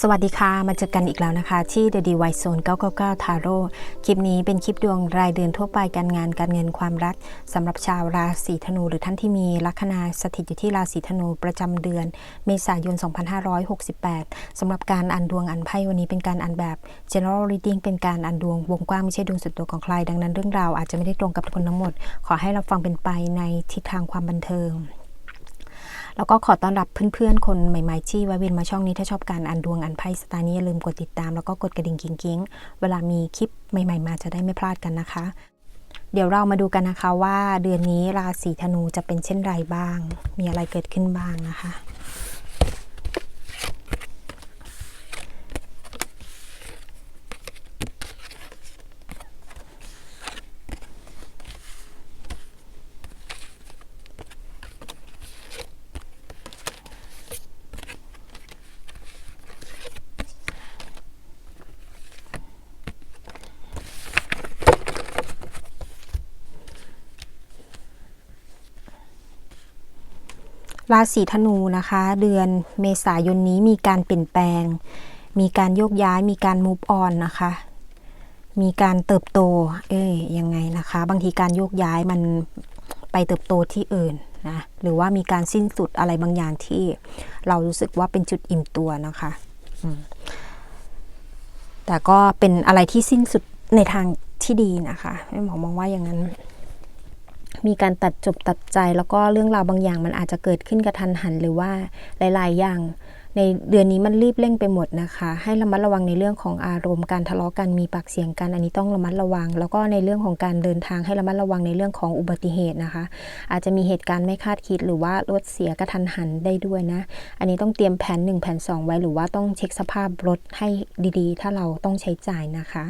สวัสดีค่ะ มาเจอกันอีกแล้วนะคะ ที่ The d w i Zone 999 Tarot คลิปนี้เป็นคลิปดวงรายเดือนทั่วไปการงานการเงินความรักสำหรับชาวราศีธนู หรือท่านที่มีลัคนาสถิตอยู่ที่ราศีธนูประจำเดือน เมษายน 2568สำหรับการอ่านดวงอ่านไพ่วันนี้เป็นการอ่านแบบ general reading เป็นการอ่านดวงวงกว้างไม่ใช่ดวงสุดตัวของใคร ดังนั้นเรื่องราวอาจจะไม่ได้ตรงกับทุกคนทั้งหมด ขอให้เราฟังเป็นไปในทิศทางความบันเทิง แล้วก็ขอต้อนรับเพื่อนๆ คนใหม่ๆที่แวะเวียนมาช่องนี้ถ้าชอบการอ่านดวงอ่านไพ่สไตล์นี้อย่าลืมกดติดตามแล้วก็กดกระดิ่งกิ้งๆ เวลามีคลิปใหม่ๆ มาจะได้ไม่พลาดกันนะคะ เดี๋ยวเรามาดูกันนะคะว่าเดือนนี้ราศีธนูจะเป็นเช่นไรบ้าง มีอะไรเกิดขึ้นบ้างนะคะ ราศีธนูนะคะ เดือนเมษายนนี้มีการเปลี่ยนแปลง มีการโยกย้าย มีการมูฟออนนะคะ มีการเติบโต เอ้ยยังไงนะคะ บางทีการโยกย้ายมันไปเติบโตที่อื่นนะหรือว่ามีการสิ้นสุดอะไรบางอย่างที่เรารู้สึกว่าเป็นจุดอิ่มตัวนะคะแต่ก็เป็นอะไรที่สิ้นสุดในทางที่ดีนะคะแม่หมอมองว่าอย่างนั้น มีการตัดจบตัดใจแล้วก็เรื่องราวบางอย่างมันอาจจะเกิดขึ้นกระทันหันหรือว่าหลาย ๆ อย่าง ในเดือนนี้มันรีบเร่งไปหมดนะคะ ให้ระมัดระวังในเรื่องของอารมณ์การทะเลาะกันมีปากเสียงกัน อันนี้ต้องระมัดระวัง แล้วก็ในเรื่องของการเดินทางให้ระมัดระวังในเรื่องของอุบัติเหตุนะคะ อาจจะมีเหตุการณ์ไม่คาดคิด หรือว่ารถเสียกระทันหันได้ด้วยนะ อันนี้ต้องเตรียมแผน1แผน2 ไว้หรือว่าต้องเช็คสภาพรถให้ดีๆ ถ้าเราต้องใช้จ่ายนะคะ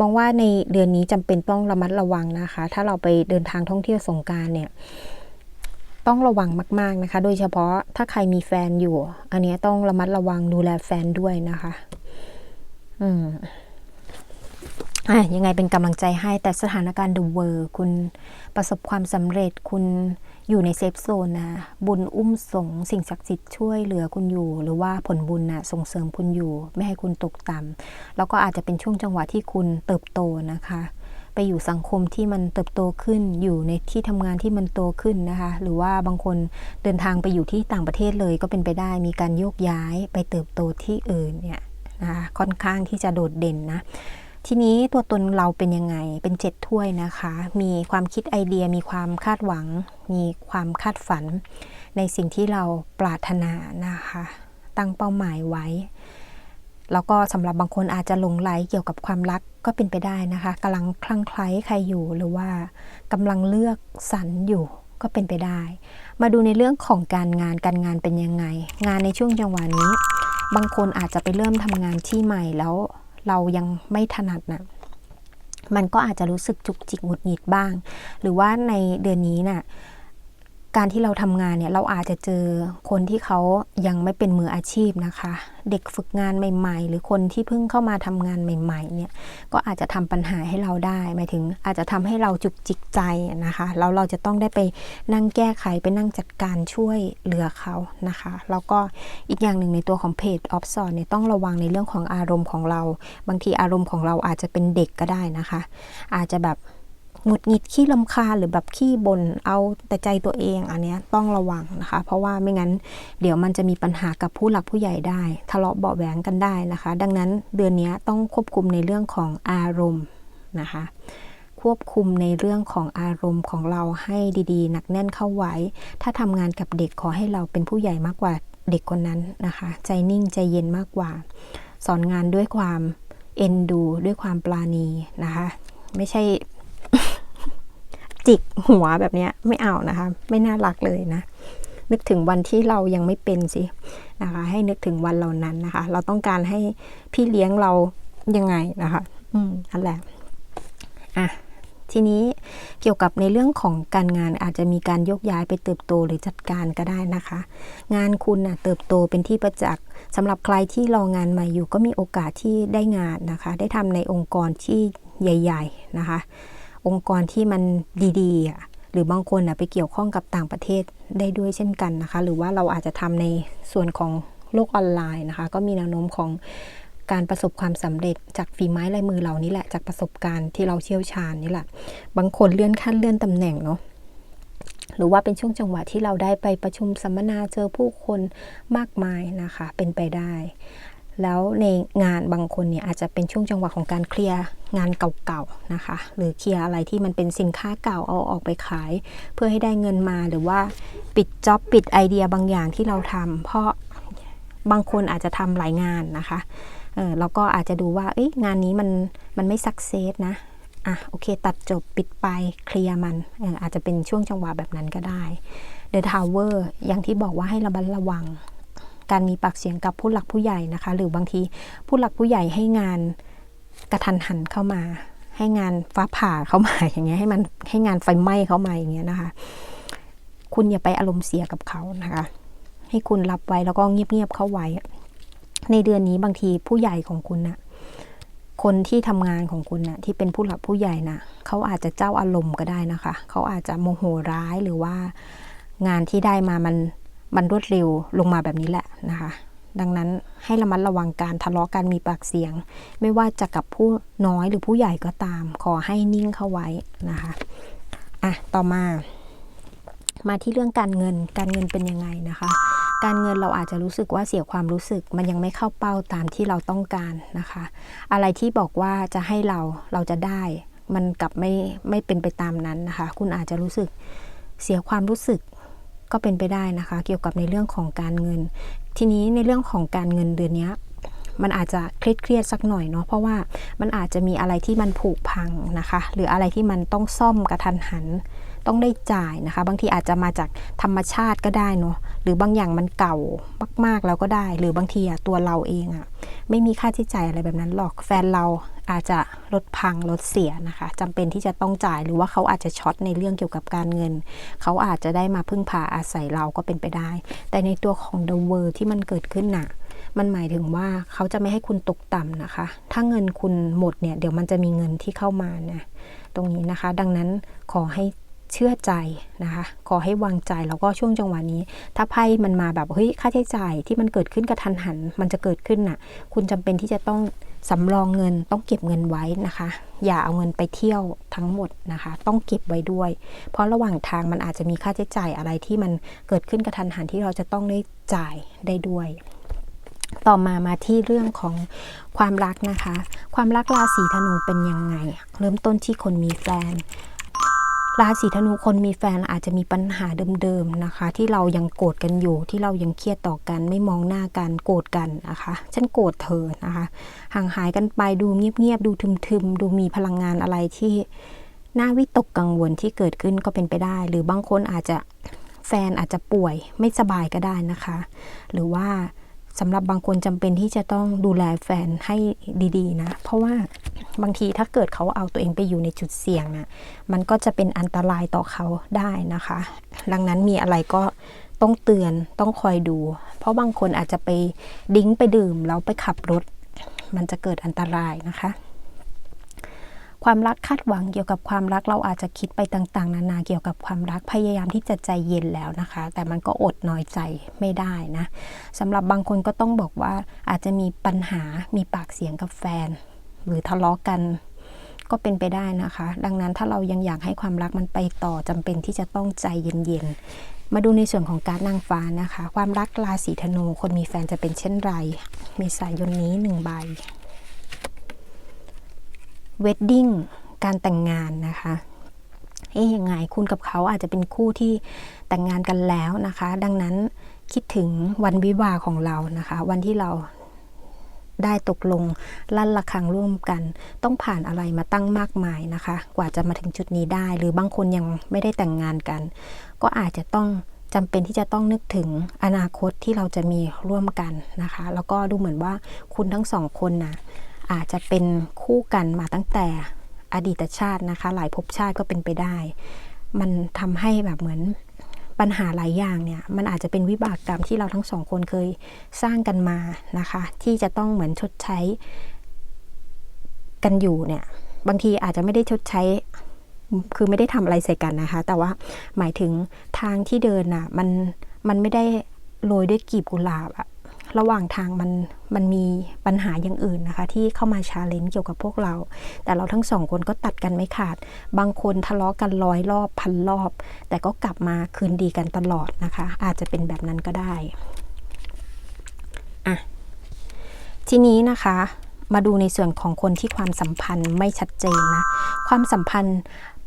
มองว่าในเดือนนี้จำเป็นต้องระมัดระวังนะคะ ถ้าเราไปเดินทางท่องเที่ยวสงการเนี่ย ต้องระวังมาก ๆนะคะ โดยเฉพาะถ้าใครมีแฟนอยู่ อันนี้ต้องระมัดระวังดูแลแฟนด้วยนะคะ อืมอะยังไงเป็นกำลังใจให้แต่สถานการณ์ดูเวอร์คุณประสบความสำเร็จคุณอยู่ในเซฟโซนนะบุญอุ้มสงสิ่งศักดิ์สิทธิ์ช่วยเหลือคุณอยู่ หรือว่าผลบุญนะส่งเสริมคุณอยู่ ไม่ให้คุณตกต่ำแล้วก็อาจจะเป็นช่วงจังหวะที่คุณเติบโตนะคะ ไปอยู่สังคมที่มันเติบโตขึ้น อยู่ในที่ทำงานที่มันโตขึ้นนะคะ หรือว่าบางคนเดินทางไปอยู่ที่ต่างประเทศเลยก็เป็นไปได้ มีการโยกย้ายไปเติบโตที่อื่นเนี่ยนะคะค่อนข้างที่จะโดดเด่นนะทีนี้ตัวตนเราเป็นยังไง เป็นเจ็ดถ้วยนะคะ มีความคิดไอเดีย มีความคาดหวัง มีความคาดฝัน ในสิ่งที่เราปรารถนานะคะ ตั้งเป้าหมายไว้ แล้วก็สำหรับบางคนอาจจะหลงไหลเกี่ยวกับความรักก็เป็นไปได้นะคะกำลังคลั่งไคล้ใครอยู่หรือว่ากำลังเลือกสรรอยู่ก็เป็นไปได้ มาดูในเรื่องของการงานการงานเป็นยังไง งานในช่วงจังหวะนี้ บางคนอาจจะไปเริ่มทำงานที่ใหม่แล้วเรายังไม่ถนัดนะมันก็อาจจะรู้สึกจุกจิกหงุดหงิดบ้าง หรือว่าในเดือนนี้น่ะ การที่เราทำงานเนี่ยเราอาจจะเจอคนที่เขายังไม่เป็นมืออาชีพนะคะ เด็กฝึกงานใหม่ ๆ หรือคนที่เพิ่งเข้ามาทำงานใหม่ ๆ เนี่ยก็อาจจะทำปัญหาให้เราได้หมายถึงอาจจะทำให้เราจุกจิกใจนะคะแล้วเราจะต้องได้ไปนั่งแก้ไขไปนั่งจัดการช่วยเหลือเขานะคะแล้วก็อีกอย่างหนึ่งในตัวของเพจออฟซอนเนี่ยต้องระวังในเรื่องของอารมณ์ของเรา บางทีอารมณ์ของเราอาจจะเป็นเด็กก็ได้นะคะ อาจจะแบบ หงุดหงิดขี้ลำคาหรือแบบขี้บน่นเอาแต่ใจตัวเองอันเนี้ยต้องระวังนะคะ เพราะว่าไม่งั้นเดี๋ยวมันจะมีปัญหากับผู้หลักผู้ใหญ่ได้ ทะเลาะเบาะแหวงกันได้นะคะ ดังนั้นเดือนนี้ต้องควบคุมในเรื่องของอารมณ์นะคะ ควบคุมในเรื่องของอารมณ์ของเราให้ดีๆ หนักแน่นเข้าไว้ ถ้าทำงานกับเด็กขอให้เราเป็นผู้ใหญ่มากกว่าเด็กคนนั้นนะคะ ใจนิ่งใจเย็นมากกว่า สอนงานด้วยความเอ็นดู ด้วยความปราณีนะคะ ไม่ใช่ จิกหัวแบบนี้ไม่เอานะคะ ไม่น่ารักเลยนะ นึกถึงวันที่เรายังไม่เป็นสินะคะ ให้นึกถึงวันเหล่านั้นนะคะ เราต้องการให้พี่เลี้ยงเรายังไงนะคะ อืมนั่นแหละอะทีนี้เกี่ยวกับในเรื่องของการงานอาจจะมีการยกย้ายไปเติบโตหรือจัดการก็ได้นะคะ งานคุณนะเติบโตเป็นที่ประจักษ์สำหรับใครที่รองานใหม่อยู่ก็มีโอกาสที่ได้งานนะคะ ได้ทำในองค์กรที่ใหญ่ ๆนะคะ องค์กรที่มันดีๆอะหรือบางคนนะไปเกี่ยวข้องกับต่างประเทศได้ด้วยเช่นกันนะคะ หรือว่าเราอาจจะทำในส่วนของโลกออนไลน์นะคะ ก็มีแนวโน้มของการประสบความสำเร็จจากฝีไม้ลายมือเรานี่แหละจากประสบการณ์ที่เราเชี่ยวชาญนี่แหละ บางคนเลื่อนขั้นเลื่อนตำแหน่งเนาะหรือว่าเป็นช่วงจังหวะที่เราได้ไปประชุมสัมมนาเจอผู้คนมากมายนะคะ เป็นไปได้ แล้วในงานบางคนเนี่ยอาจจะเป็นช่วงจังหวะของการเคลียร์งานเก่าๆนะคะ หรือเคลียร์อะไรที่มันเป็นสินค้าเก่าเอาออกไปขาย เพื่อให้ได้เงินมาหรือว่าปิดจ็อบปิดไอเดียบางอย่างที่เราทำเพราะบางคนอาจจะทำหลายงานนะคะเออแล้วก็อาจจะดูว่าเอ้ยงานนี้มันมันไม่สักเซสนะอะโอเค ตัดจบปิดไปเคลียร์มันเอออาจจะเป็นช่วงจังหวะแบบนั้นก็ได้ The Tower อย่างที่บอกว่าให้ระมัดระวัง การมีปากเสียงกับผู้หลักผู้ใหญ่นะคะ หรือบางทีผู้หลักผู้ใหญ่ให้งานกระทันหันเข้ามา ให้งานฟ้าผ่าเข้ามาอย่างเงี้ยให้มันให้งานไฟไหม้เข้ามาอย่างเงี้ยนะคะ คุณอย่าไปอารมณ์เสียกับเขานะคะ ให้คุณรับไว้แล้วก็เงียบๆเข้าไว้ ในเดือนนี้บางทีผู้ใหญ่ของคุณนะ่ะคนที่ทำงานของคุณนะ่ะที่เป็นผู้หลักผู้ใหญ่นะ่ะเขาอาจจะเจ้าอารมณ์ก็ได้นะคะ เขาอาจจะโมโหร้ายหรือว่างานที่ได้มามัน มันรวดเร็วลงมาแบบนี้แหละนะคะดังนั้นให้ระมัดระวังการทะเลาะกันมีปากเสียง ไม่ว่าจะกับผู้น้อยหรือผู้ใหญ่ก็ตาม ขอให้นิ่งเข้าไว้นะคะอะต่อมา มาที่เรื่องการเงินการเงินเป็นยังไงนะคะ การเงินเราอาจจะรู้สึกว่าเสียความรู้สึก มันยังไม่เข้าเป้าตามที่เราต้องการนะคะ อะไรที่บอกว่าจะให้เราเราจะได้ มันกลับไม่ไม่เป็นไปตามนั้นนะคะ คุณอาจจะรู้สึกเสียความรู้สึก ก็เป็นไปได้นะคะ เกี่ยวกับในเรื่องของการเงิน ทีนี้ในเรื่องของการเงินเดือนนี้มันอาจจะเครียดเครียดสักหน่อยเนาะเพราะว่ามันอาจจะมีอะไรที่มันผุพังนะคะ หรืออะไรที่มันต้องซ่อมกระทันหัน ต้องได้จ่ายนะคะ บางทีอาจจะมาจากธรรมชาติก็ได้เนาะหรือบางอย่างมันเก่ามากๆแล้วก็ได้ หรือบางทีอะตัวเราเองอะไม่มีค่าใช้จ่ายอะไรแบบนั้นหรอกแฟนเราอาจจะรถพังรถเสียนะคะจำเป็นที่จะต้องจ่ายหรือว่าเขาอาจจะช็อตในเรื่องเกี่ยวกับการเงิน เขาอาจจะได้มาพึ่งพาอาศัยเราก็เป็นไปได้ แต่ในตัวของ The World ที่มันเกิดขึ้นน่ะมันหมายถึงว่าเขาจะไม่ให้คุณตกต่ำนะคะ ถ้าเงินคุณหมดเนี่ย เดี๋ยวมันจะมีเงินที่เข้ามาเนี่ยตรงนี้นะคะ ดังนั้นขอให้ เชื่อใจนะคะ ขอให้วางใจแล้วก็ช่วงจังหวะนี้ ถ้าไพ่มันมาแบบเฮ้ยค่าใช้จ่ายที่มันเกิดขึ้นกระทันหัน มันจะเกิดขึ้นน่ะ คุณจำเป็นที่จะต้องสำรองเงินต้องเก็บเงินไว้นะคะ อย่าเอาเงินไปเที่ยวทั้งหมดนะคะ ต้องเก็บไว้ด้วย เพราะระหว่างทางมันอาจจะมีค่าใช้จ่ายอะไรที่มันเกิดขึ้นกระทันหันที่เราจะต้องได้จ่ายได้ด้วย ต่อมามาที่เรื่องของความรักนะคะ ความรักราศีธนูเป็นยังไง เริ่มต้นที่คนมีแฟน ราศีธนูคนมีแฟนอาจจะมีปัญหาเดิมๆนะคะ ที่เรายังโกรธกันอยู่ที่เรายังเครียดต่อกัน ไม่มองหน้ากันโกรธกันนะคะฉันโกรธเธอนะคะ ห่างหายกันไปดูเงียบๆดูทึมๆดูมีพลังงานอะไรที่น่าวิตกกังวลที่เกิดขึ้นก็เป็นไปได้ หรือบางคนอาจจะแฟนอาจจะป่วยไม่สบายก็ได้นะคะ หรือว่า สำหรับบางคนจำเป็นที่จะต้องดูแลแฟนให้ดีๆนะ เพราะว่าบางทีถ้าเกิดเขาเอาตัวเองไปอยู่ในจุดเสี่ยงนะ่ะมันก็จะเป็นอันตรายต่อเขาได้นะคะ ดังนั้นมีอะไรก็ต้องเตือนต้องคอยดู เพราะบางคนอาจจะไปดิ้งไปดื่มแล้วไปขับรถ มันจะเกิดอันตรายนะคะ ความรักคาดหวังเกี่ยวกับความรักเราอาจจะคิดไปต่างๆ นานาเกี่ยวกับความรักพยายามที่จะใจเย็นแล้วนะคะ แต่มันก็อดน้อยใจไม่ได้นะสำหรับบางคนก็ต้องบอกว่าอาจจะมีปัญหามีปากเสียงกับแฟน หรือทะเลาะกันก็เป็นไปได้นะคะ ดังนั้นถ้าเรายังอยากให้ความรักมันไปต่อจำเป็นที่จะต้องใจเย็นๆ มาดูในส่วนของการนางฟ้านะคะ ความรักราศีธนูคนมีแฟนจะเป็นเช่นไรเมษายนนี้หนึ่งใบ เวดดิ้งการแต่งงานนะคะเอ๊ยยังไงคุณกับเขาอาจจะเป็นคู่ที่แต่งงานกันแล้วนะคะ ดังนั้นคิดถึงวันวิวาของเรานะคะ วันที่เราได้ตกลงลั่นระฆังร่วมกัน ต้องผ่านอะไรมาตั้งมากมายนะคะ กว่าจะมาถึงจุดนี้ได้ หรือบางคนยังไม่ได้แต่งงานกัน ก็อาจจะต้องจำเป็นที่จะต้องนึกถึงอนาคตที่เราจะมีร่วมกันนะคะ แล้วก็ดูเหมือนว่าคุณทั้งสองคนนะ อาจจะเป็นคู่กันมาตั้งแต่อดีตชาตินะคะ หลายภพชาติก็เป็นไปได้ มันทำให้แบบเหมือนปัญหาหลายอย่างเนี่ย มันอาจจะเป็นวิบากกรรมที่เราทั้งสองคนเคยสร้างกันมานะคะ ที่จะต้องเหมือนชดใช้กันอยู่เนี่ย บางทีอาจจะไม่ได้ชดใช้คือไม่ได้ทำอะไรใส่กันนะคะ แต่ว่าหมายถึงทางที่เดินน่ะมันมันไม่ได้โรยด้วยกลีบกุหลาบอะ ระหว่างทางมันมันมีปัญหาอย่างอื่นนะคะ ที่เข้ามาชาเลนจ์เกี่ยวกับพวกเรา แต่เราทั้งสองคนก็ตัดกันไม่ขาด บางคนทะเลาะกันร้อยรอบพันรอบ แต่ก็กลับมาคืนดีกันตลอดนะคะ อาจจะเป็นแบบนั้นก็ได้อะทีนี้นะคะมาดูในส่วนของคนที่ความสัมพันธ์ไม่ชัดเจนนะ ความสัมพันธ์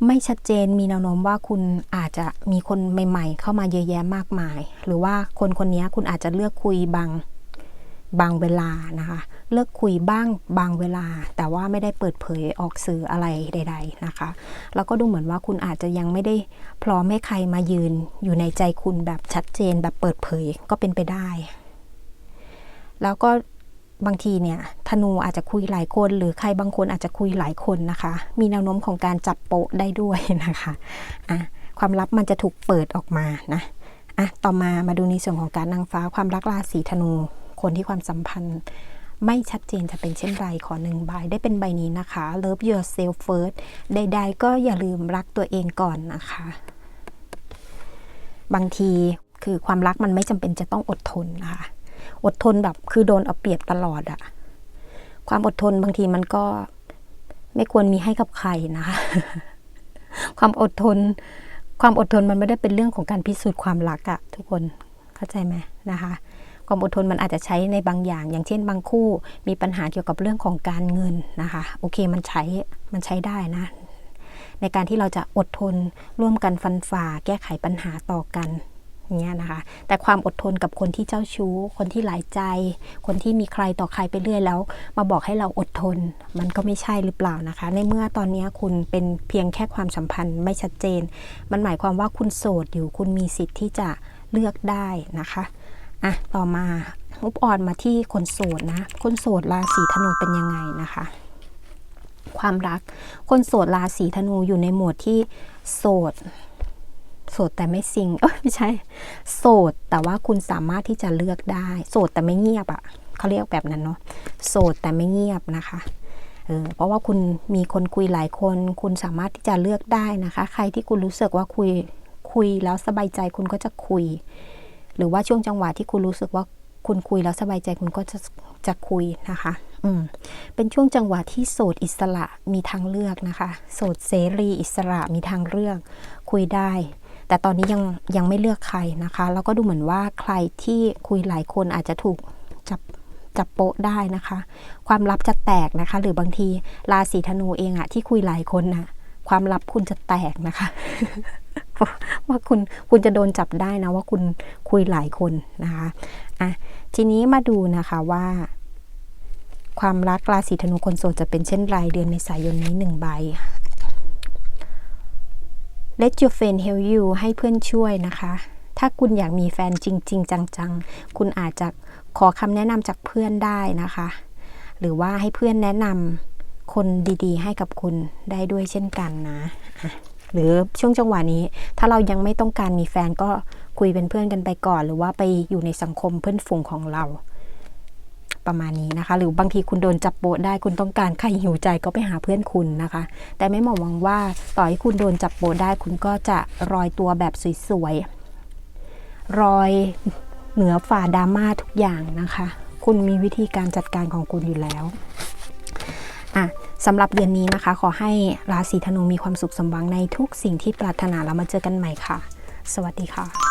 ไม่ชัดเจนมีแนวโน้มว่าคุณอาจจะมีคนใหม่ ๆ เข้ามาเยอะแยะมากมาย หรือว่าคนคนนี้คุณอาจจะเลือกคุยบางบางเวลานะคะ เลือกคุยบ้างบางเวลา แต่ว่าไม่ได้เปิดเผยออกสื่ออะไรใด ๆนะคะ แล้วก็ดูเหมือนว่าคุณอาจจะยังไม่ได้พร้อมให้ใครมายืนอยู่ในใจคุณแบบชัดเจนแบบเปิดเผยก็เป็นไปได้ แล้วก็ บางทีเนี่ยธนูอาจจะคุยหลายคน หรือใครบางคนอาจจะคุยหลายคนนะคะ มีแนวโน้มของการจับโปะได้ด้วยนะคะอะความลับมันจะถูกเปิดออกมานะอะต่อมามาดูในส่วนของการนางฟ้าความรักราศีธนู คนที่ความสัมพันธ์ ไม่ชัดเจนจะเป็นเช่นไรขอหนึ่งใบได้เป็นใบนี้นะคะ Love yourself first ใดๆก็อย่าลืมรักตัวเองก่อนนะคะ บางทีคือความรักมันไม่จำเป็นจะต้องอดทนนะคะ อดทนแบบคือโดนเอาเปรียบตลอดอะความอดทนบางทีมันก็ไม่ควรมีให้กับใครนะคะ ความอดทน ความอดทนมันไม่ได้เป็นเรื่องของการพิสูจน์ความรักอะทุกคนเข้าใจไหมนะคะ ความอดทนมันอาจจะใช้ในบางอย่าง อย่างเช่น บางคู่มีปัญหาเกี่ยวกับเรื่องของการเงินนะคะ โอเคมันใช้มันใช้ได้นะ ในการที่เราจะอดทนร่วมกันฟันฝ่าแก้ไขปัญหาต่อกัน เงี้ยนะคะ แต่ความอดทนกับคนที่เจ้าชู้ คนที่หลายใจ คนที่มีใครต่อใครไปเรื่อยแล้ว มาบอกให้เราอดทน มันก็ไม่ใช่หรือเปล่านะคะ ในเมื่อตอนนี้คุณเป็นเพียงแค่ความสัมพันธ์ไม่ชัดเจน มันหมายความว่าคุณโสดอยู่ คุณมีสิทธิ์ที่จะเลือกได้นะคะอะต่อมาอุบออนมาที่คนโสดนะ คนโสดราศีธนูเป็นยังไงนะคะ ความรัก คนโสดราศีธนูอยู่ในหมวดที่โสด โสดแต่ไม่ซิงเอ้ยไม่ใช่ โสดแต่ว่าคุณสามารถที่จะเลือกได้ โสดแต่ไม่เงียบอะ่ะเขาเรียกแบบนั้นเนาะโสดแต่ไม่เงียบนะคะเออเพราะว่าคุณมีคนคุยหลายคน คุณสามารถที่จะเลือกได้นะคะ ใครที่คุณรู้สึกว่าคุยคุยแล้วสบายใจคุณก็จะคุย หรือว่าช่วงจังหวะที่คุณรู้สึกว่าคุณคุยแล้วสบายใจคุณก็จะจะคุยนะคะ อืม เป็นช่วงจังหวะที่โสดอิสระมีทางเลือกนะคะ โสดเสรีอิสระมีทางเลือก คุยได้ แต่ตอนนี้ยังยังไม่เลือกใครนะคะ แล้วก็ดูเหมือนว่าใครที่คุยหลายคนอาจจะถูกจับจับโปะได้นะคะ ความลับจะแตกนะคะ หรือบางทีราศีธนูเองอะที่คุยหลายคนนะความลับคุณจะแตกนะคะ ว่าคุณคุณจะโดนจับได้นะว่าคุณคุยหลายคนนะคะอะทีนี้มาดูนะคะว่า ความรักราศีธนูคนโสดจะเป็นเช่นไรเดือนเมษายนนี้หนึ่งใบ Let your friend help you ให้เพื่อนช่วยนะคะ ถ้าคุณอยากมีแฟนจริง ๆ จังๆ คุณอาจจะขอคำแนะนำจากเพื่อนได้นะคะ หรือว่าให้เพื่อนแนะนำคนดีๆ ให้กับคุณได้ด้วยเช่นกันนะอะหรือช่วงจังหวะนี้ ถ้าเรายังไม่ต้องการมีแฟนก็คุยเป็นเพื่อนกันไปก่อน หรือว่าไปอยู่ในสังคมเพื่อนฝูงของเรา ประมาณนี้นะคะ หรือบางทีคุณโดนจับโปะได้คุณต้องการใครหิวใจก็ไปหาเพื่อนคุณนะคะ แต่ไม่หมองวังว่าต่อให้คุณโดนจับโปะได้คุณก็จะรอยตัวแบบสวยๆรอยเหนือฝ่าดราม่าทุกอย่างนะคะ คุณมีวิธีการจัดการของคุณอยู่แล้วอะสำหรับเดือนนี้นะคะ ขอให้ราศีธนูมีความสุขสมหวังในทุกสิ่งที่ปรารถนาแล้วมาเจอกันใหม่ค่ะ สวัสดีค่ะ